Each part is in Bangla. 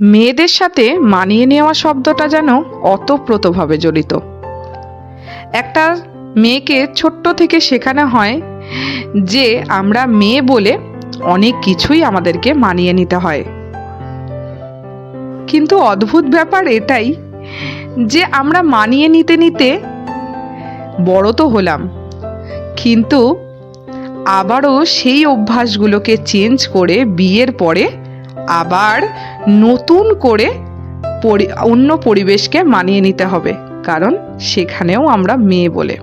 মেয়েদের সাথে মানিয়ে নেওয়া শব্দটা যেন অতপ্রতভাবে জড়িত। একটা মেয়েকে ছোট্ট থেকে শেখানো হয় যে আমরা মেয়ে বলে অনেক কিছুই আমাদেরকে মানিয়ে নিতে হয়। কিন্তু অদ্ভুত ব্যাপার এটাই যে আমরা মানিয়ে নিতে নিতে বড় তো হলাম। কিন্তু আবারও সেই অভ্যাসগুলোকে চেঞ্জ করে বিয়ের পরে আবার নতুন করে অন্য পরিবেশকে মানিয়ে নিতে হবে, কারণ সেখানেও আমরা মেয়ে বলে।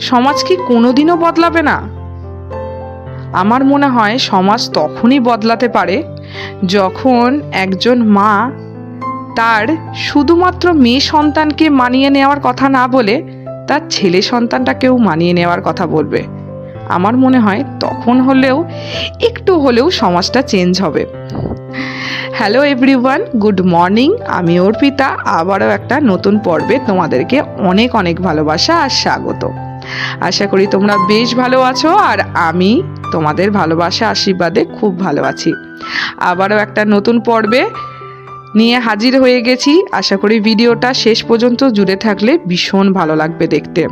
সমাজ কি কোনোদিনও বদলাবে না? আমার মনে হয় সমাজ তখনই বদলাতে পারে যখন একজন মা তার শুধুমাত্র মেয়ে সন্তানকে মানিয়ে নেওয়ার কথা না বলে তার ছেলে সন্তানটাকেও মানিয়ে নেওয়ার কথা বলবে। আমার মনে হয় তখন হলেও, একটু হলেও সমাজটা চেঞ্জ হবে। হ্যালো এভরিওয়ান গুড মর্নিং আমি অর্পিতা। আবারও একটা নতুন পর্বে তোমাদেরকে অনেক অনেক ভালোবাসা আর স্বাগত। আশা করি তোমরা বেশ ভালো আছো আর আমি তোমাদের ভালোবাসা, আশীর্বাদে খুব ভালো আছি। আবারও একটা নতুন পর্বে নিয়ে হাজির হয়ে গেছি। আশা করি ভিডিওটা শেষ পর্যন্ত জুড়ে থাকলে ভীষণ ভালো লাগবে দেখতে।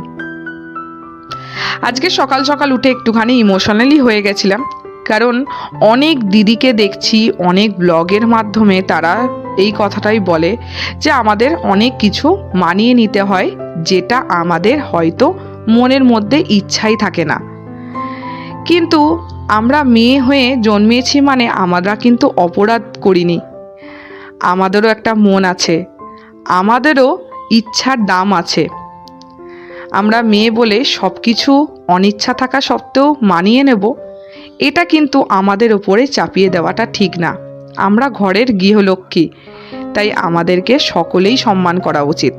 আজকে সকাল সকাল উঠে একটুখানি ইমোশনালি হয়ে গেছিলাম। কারণ অনেক দিদিকে দেখছি, অনেক ব্লগের মাধ্যমে তারা এই কথাটাই বলে যে আমাদের অনেক কিছু মানিয়ে নিতে হয়, যেটা আমাদের হয়তো মনের মধ্যে ইচ্ছাই থাকে না। কিন্তু আমরা মেয়ে হয়ে জন্মেছি মানে আমরা কিন্তু অপরাধ করিনি। আমাদেরও একটা মন আছে। আমাদেরও ইচ্ছার দাম আছে। আমরা মেয়ে বলে সব কিছু অনিচ্ছা থাকা সত্ত্বেও মানিয়ে নেব, এটা কিন্তু আমাদের ওপরে চাপিয়ে দেওয়াটা ঠিক না। আমরা ঘরের গৃহলক্ষ্মী, তাই আমাদেরকে সকলেই সম্মান করা উচিত।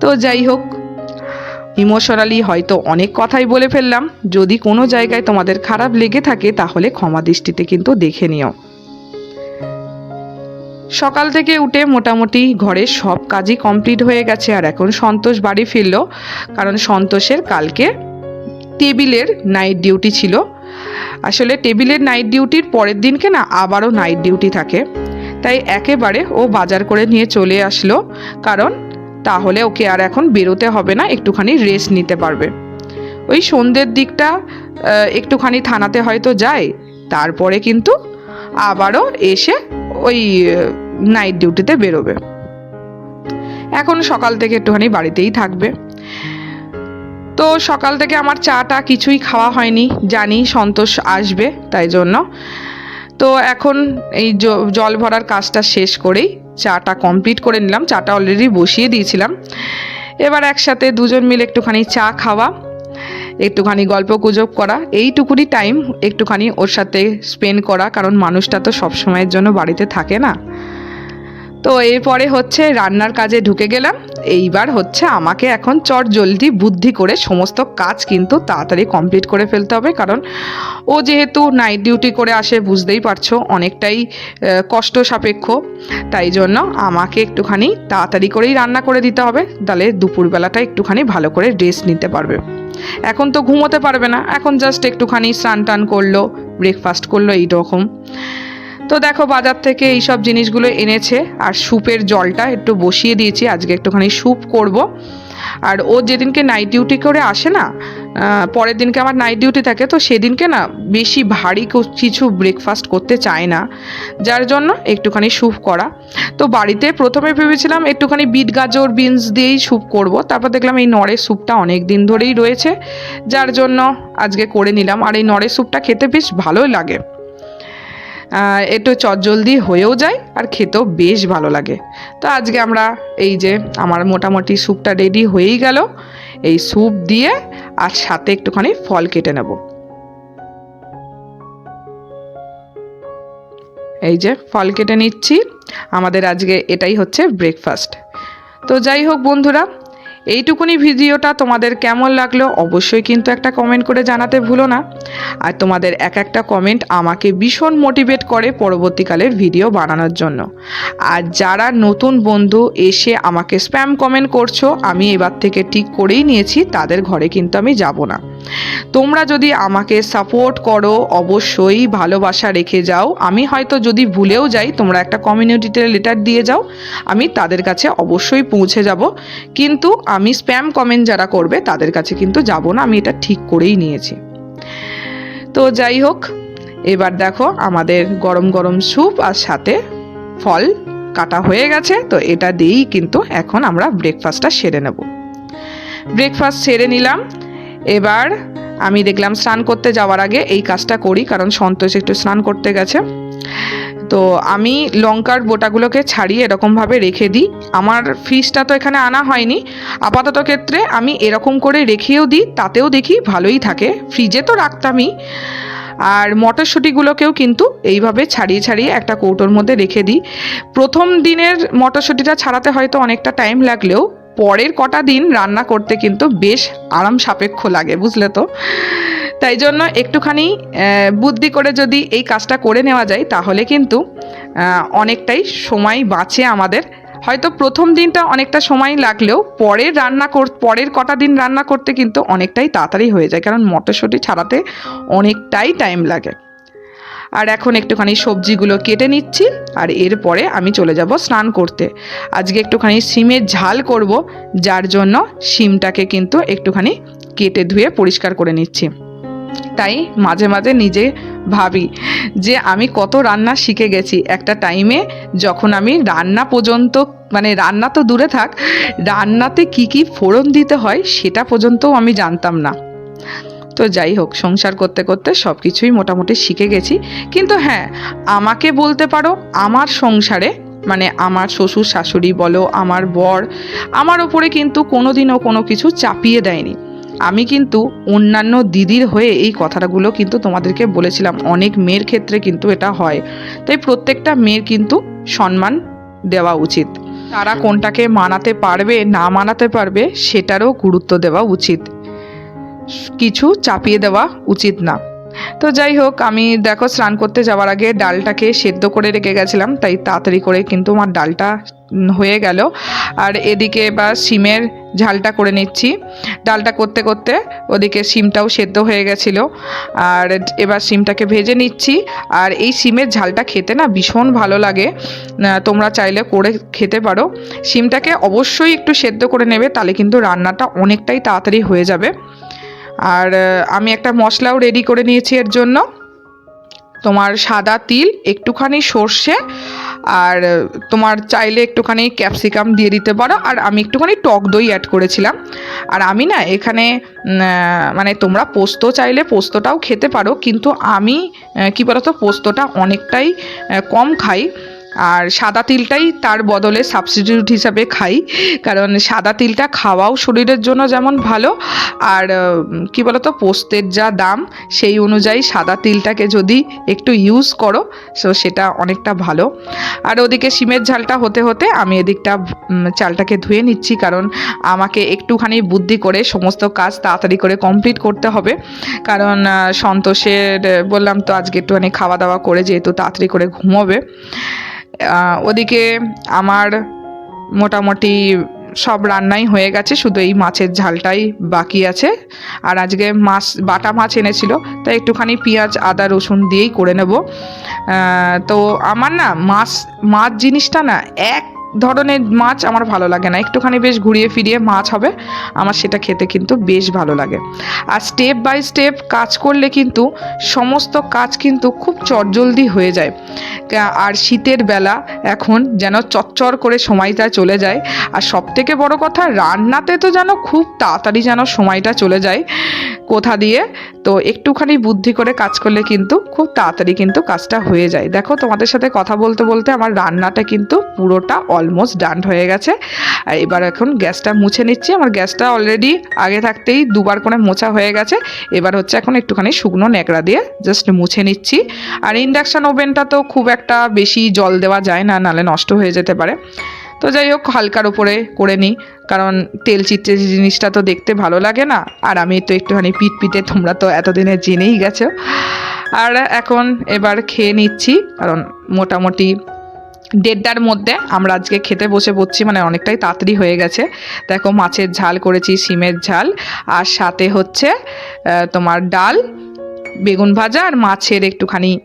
তো যাই হোক ইমোশনালি হয়তো অনেক কথাই বলে ফেললাম। যদি কোনো জায়গায় তোমাদের খারাপ লেগে থাকে, তাহলে ক্ষমা দৃষ্টিতে কিন্তু দেখে নিও। সকাল থেকে উঠে মোটামুটি ঘরের সব কাজই কমপ্লিট হয়ে গেছে আর এখন সন্তোষ বাড়ি ফিরল, কারণ সন্তোষের কালকে টেবিলের নাইট ডিউটি ছিল। আসলে টেবিলের নাইট ডিউটির পরের দিনকে না আবারও নাইট ডিউটি থাকে। তাই একেবারে ও বাজার করে নিয়ে চলে আসলো, কারণ তাহলে ওকে আর এখন বেরোতে হবে না, একটুখানি রেস্ট নিতে পারবে। ওই সন্ধ্যের দিকটা একটুখানি থানাতে হয়তো যায়, তারপরে কিন্তু আবারও এসে ওই নাইট ডিউটিতে বেরোবে। এখন সকাল থেকে একটুখানি বাড়িতেই থাকবে। তো সকাল থেকে আমার চাটা কিছুই খাওয়া হয়নি, জানি সন্তোষ আসবে, তাই জন্য তো এখন এই জল ভরার কাজটা শেষ করেই চাটা কমপ্লিট করে নিলাম। চাটা অলরেডি বসিয়ে দিয়েছিলাম। এবার একসাথে দুজন মিলে একটুখানি চা খাওয়া, একটুখানি গল্প গুজব করা এইটুকুনি টাইম একটুখানি ওর সাথে স্পেন্ড করা, কারণ মানুষটা তো সব সময়ের জন্য বাড়িতে থাকে না। তো এরপরে হচ্ছে রান্নার কাজে ঢুকে গেলাম। এইবার হচ্ছে আমাকে এখন চট জলদি বুদ্ধি করে সমস্ত কাজ কিন্তু তাড়াতাড়ি কমপ্লিট করে ফেলতে হবে। কারণ ও যেহেতু নাইট ডিউটি করে আসে, বুঝতেই পারছ, অনেকটাই কষ্ট সাপেক্ষ। তাই জন্য আমাকে একটুখানি তাড়াতাড়ি করেই রান্না করে দিতে হবে। তাহলে দুপুরবেলাটা একটুখানি ভালো করে রেস্ট নিতে পারবে। এখন তো ঘুমোতে পারবে না। এখন জাস্ট একটুখানি স্নান টান করল ব্রেকফাস্ট করল এই রকম তো দেখো বাজার থেকে এই সব জিনিসগুলো এনেছে, আর স্যুপের জলটা একটু বসিয়ে দিয়েছি, আজকে একটুখানি স্যুপ করব। আর ও যেদিনকে নাইট ডিউটি করে আসে না পরের দিনকে আমার নাইট ডিউটি থাকে, তো সেদিনকে না বেশি ভারী কিছু ব্রেকফাস্ট করতে চায় না। যার জন্য একটুখানি স্যুপ করা। তো বাড়িতে প্রথমে ভেবেছিলাম একটুখানি বিট গাজর বিনস দিয়েই স্যুপ করব। তারপর দেখলাম এই নড়ের স্যুপটা অনেক দিন ধরেই রয়েছে। যার জন্য আজকে করে নিলাম। আর এই নড়ের স্যুপটা খেতে বেশ ভালোই লাগে। একটু চটজলদি হয়েও যায় আর খেতেও বেশ ভালো লাগে। তো আজকে আমরা এই যে আমার মোটামুটি স্যুপটা রেডি হয়েই গেল। এই স্যুপ দিয়ে আর সাথে একটুখানি ফল কেটে নেব। এই যে ফল কেটে নিচ্ছি। আমাদের আজকে এটাই হচ্ছে ব্রেকফাস্ট তো যাই হোক বন্ধুরা এইটুকুনি ভিডিওটা তোমাদের কেমন লাগল অবশ্যই কিন্তু একটা কমেন্ট করে জানাতে ভুলো না। আর তোমাদের এক একটা কমেন্ট আমাকে ভীষণ মোটিভেট করে পরবর্তীকালের ভিডিও বানানোর জন্য। আর যারা নতুন বন্ধু এসে আমাকে স্প্যাম কমেন্ট করছ, আমি এবার থেকে ঠিক করেই নিয়েছি, তাদের ঘরে কিন্তু আমি যাব না। তোমরা যদি আমাকে সাপোর্ট করো, অবশ্যই ভালোবাসা রেখে যাও। আমি হয়তো যদি ভুলেও যাই, তোমরা একটা কমিউনিটিতে লেটার দিয়ে যাও। আমি তাদের কাছে অবশ্যই পৌঁছে যাব। কিন্তু আমি স্প্যাম কমেন্ট যারা করবে, তাদের কাছে কিন্তু যাব না। আমি এটা ঠিক করেই নিয়েছি। তো যাই হোক, এবার দেখো আমাদের গরম গরম স্যুপ আর সাথে ফল কাটা হয়ে গেছে। তো এটা দিয়েই কিন্তু এখন আমরা ব্রেকফাস্টটা সেরে নেব। ব্রেকফাস্ট সেরে নিলাম। এবার আমি দেখলাম স্নান করতে যাওয়ার আগে এই কাজটা করি, কারণ সন্তোষ একটু স্নান করতে গেছে। তো আমি লঙ্কার বোটাগুলোকে ছাড়িয়ে এরকমভাবে রেখে দিই। আমার ফ্রিজটা তো এখানে আনা হয়নি। আপাতত ক্ষেত্রে আমি এরকম করে রেখেও দিই, তাতেও দেখি ভালোই থাকে। ফ্রিজে তো রাখতামই। আর মটরশুঁটিগুলোকেও কিন্তু এইভাবে ছাড়িয়ে ছাড়িয়ে একটা কৌটোর মধ্যে রেখে দিই। প্রথম দিনের মটরশুঁটিটা ছাড়াতে হয়তো অনেকটা টাইম লাগলেও পরের কটা দিন রান্না করতে কিন্তু বেশ আরাম সাপেক্ষ লাগে, বুঝলে তো? তাই জন্য একটুখানি বুদ্ধি করে যদি এই কাজটা করে নেওয়া যায়, তাহলে কিন্তু অনেকটাই সময় বাঁচে আমাদের। হয়তো প্রথম দিনটা অনেকটা সময় লাগলেও পরের রান্না কর, পরের কটা দিন রান্না করতে কিন্তু অনেকটাই তাড়াতাড়ি হয়ে যায়, কারণ মটরশুঁটি ছাড়াতে অনেকটাই টাইম লাগে। আর এখন একটুখানি সবজিগুলো কেটে নিচ্ছি আর এরপরে আমি চলে যাব স্নান করতে। আজকে একটুখানি সিমের ঝাল করব, যার জন্য সিমটাকে কিন্তু একটুখানি কেটে ধুয়ে পরিষ্কার করে নিচ্ছি। তাই মাঝে মাঝে নিজে ভাবি যে আমি কত রান্না শিখে গেছি। একটা টাইমে যখন আমি রান্না পর্যন্ত মানে রান্না তো দূরে থাক, রান্নাতে কি কি ফোড়ন দিতে হয় সেটা পর্যন্তও আমি জানতাম না। তো যাই হোক, সংসার করতে করতে সব কিছুই মোটামুটি শিখে গেছি। কিন্তু হ্যাঁ আমাকে বলতে পারো, আমার সংসারে মানে আমার শ্বশুর, শাশুড়ি বলো, আমার বর, আমার ওপরে কিন্তু কোনোদিনও কোনো কিছু চাপিয়ে দেয়নি। আমি কিন্তু অন্যান্য দিদির হয়ে এই কথাগুলো কিন্তু তোমাদেরকে বলেছিলাম। অনেক মেয়ের ক্ষেত্রে কিন্তু এটা হয়। তাই প্রত্যেকটা মেয়ের কিন্তু সম্মান দেওয়া উচিত। তারা কোনটাকে মানাতে পারবে, না মানাতে পারবে, সেটারও গুরুত্ব দেওয়া উচিত। কিছু চাপিয়ে দেওয়া উচিত না। তো যাই হোক, আমি দেখো স্নান করতে যাওয়ার আগে ডালটাকে সেদ্ধ করে রেখে গেছিলাম, তাই তাড়াতাড়ি করে কিন্তু আমার ডালটা হয়ে গেল। আর এদিকে এবার সিমের ঝালটা করে নিচ্ছি। ডালটা করতে করতে ওদিকে সিমটাও সেদ্ধ হয়ে গেছিল। আর এবার সিমটাকে ভেজে নিচ্ছি। আর এই সিমের ঝালটা খেতে না ভীষণ ভালো লাগে। তোমরা চাইলে করে খেতে পারো। সিমটাকে অবশ্যই একটু সেদ্ধ করে নেবে, তাহলে কিন্তু রান্নাটা অনেকটাই তাড়াতাড়ি হয়ে যাবে। আর আমি একটা মশলাও রেডি করে নিয়েছি এর জন্য। তোমার সাদা তিল, একটুখানি সর্ষে, আর, তোমার চাইলে একটুখানি ক্যাপসিকাম দিয়ে দিতে পারো। আর আমি একটুখানি টক দই অ্যাড করেছিলাম। আর আমি না এখানে মানে তোমরা পোস্ত চাইলে পোস্তটাও খেতে পারো, কিন্তু আমি কী বলতো, পোস্তটা অনেকটাই কম খাই। আর সাদা তিলটাই তার বদলে সাবস্টিটিউট হিসাবে খাই। কারণ সাদা তিলটা খাওয়াও শরীরের জন্য যেমন ভালো, আর কি বলতো, পোস্তের যা দাম, সেই অনুযায়ী সাদা তিলটাকে যদি একটু ইউজ করো সো সেটা অনেকটা ভালো। আর ওদিকে সিমের ঝালটা হতে হতে আমি এদিকটা চালটাকে ধুয়ে নিচ্ছি, কারণ আমাকে একটুখানি বুদ্ধি করে সমস্ত কাজ তাড়াতাড়ি করে কমপ্লিট করতে হবে। কারণ সন্তোষের, বললাম তো আজকে একটুখানি খাওয়া দাওয়া করে যেহেতু তাড়াতাড়ি করে ঘুমোবে। ওদিকে আমার মোটামুটি সব রান্নাই হয়ে গেছে, শুধু এই মাছের ঝালটাই বাকি আছে। আর আজকে মাছ, বাটা মাছ এনেছিল, তাই একটুখানি পেঁয়াজ, আদা, রসুন দিয়েই করে নেব। তো আমার না মাছ মাছ জিনিসটা না এক ধরনের মাছ আমার ভালো লাগে না। একটুখানি বেশ ঘুরিয়ে ফিরিয়ে মাছ হবে, আমার সেটা খেতে কিন্তু বেশ ভালো লাগে। আর স্টেপ বাই স্টেপ কাজ করলে কিন্তু সমস্ত কাজ কিন্তু খুব চটজলদি হয়ে যায়। আর শীতের বেলা এখন যেন চচ্চর করে সময়টা চলে যায়। আর সব থেকে বড় কথা, রান্নাতে তো যেন খুব তাড়াতাড়ি যেন সময়টা চলে যায় কোথা দিয়ে, তো একটুখানি বুদ্ধি করে কাজ করলে কিন্তু খুব তাড়াতাড়ি কিন্তু কাজটা হয়ে যায়। দেখো তোমাদের সাথে কথা বলতে বলতে আমার রান্নাটা কিন্তু পুরোটা অলমোস্ট ডান হয়ে গেছে। আর এবার এখন গ্যাসটা মুছে নিচ্ছি। আমার গ্যাসটা অলরেডি আগে থাকতেই দুবার করে মোছা হয়ে গেছে। এবার হচ্ছে এখন একটুখানি শুকনো ন্যাকড়া দিয়ে জাস্ট মুছে নিচ্ছি। আর ইন্ডাকশান ওভেনটা তো খুব একটা বেশি জল দেওয়া যায় না, নালে নষ্ট হয়ে যেতে পারে। তো যাই হোক, হালকার ওপরে করে নিই। কারণ তেল চিটে জিনিসটা তো দেখতে ভালো লাগে না। আর আমি তো একটুখানি পিট পিটে তোমরা তো এতদিনে জেনেই গেছো। আর এখন এবার খেয়ে নিচ্ছি। কারণ মোটামুটি দেড়টার মধ্যে আমরা আজকে খেতে বসে পড়ছি মানে অনেকটাই তাড়াতাড়ি হয়ে গেছে। দেখো মাছের ঝাল করেছি সিমের ঝাল। আর সাথে হচ্ছে তোমার ডাল, বেগুন ভাজা আর মাছের একটুখানি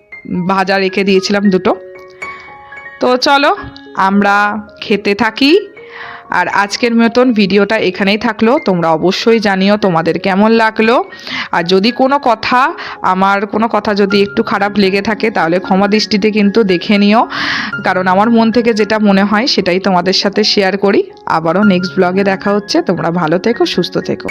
ভাজা রেখে দিয়েছিলাম দুটো। তো চলো, আমরা খেতে থাকি। আর আজকের মতন ভিডিওটা এখানেই থাকল। তোমরা অবশ্যই জানিও তোমাদের কেমন লাগল। আর যদি কোনো কথা, আমার কোনো কথা যদি একটু খারাপ লেগে থাকে, তাহলে ক্ষমা দৃষ্টিতে কিন্তু দেখে নিও। কারণ আমার মন থেকে যেটা মনে হয়, সেটাই তোমাদের সাথে শেয়ার করি। আবারও নেক্সট ব্লগে দেখা হচ্ছে। তোমরা ভালো থেকো, সুস্থ থেকো।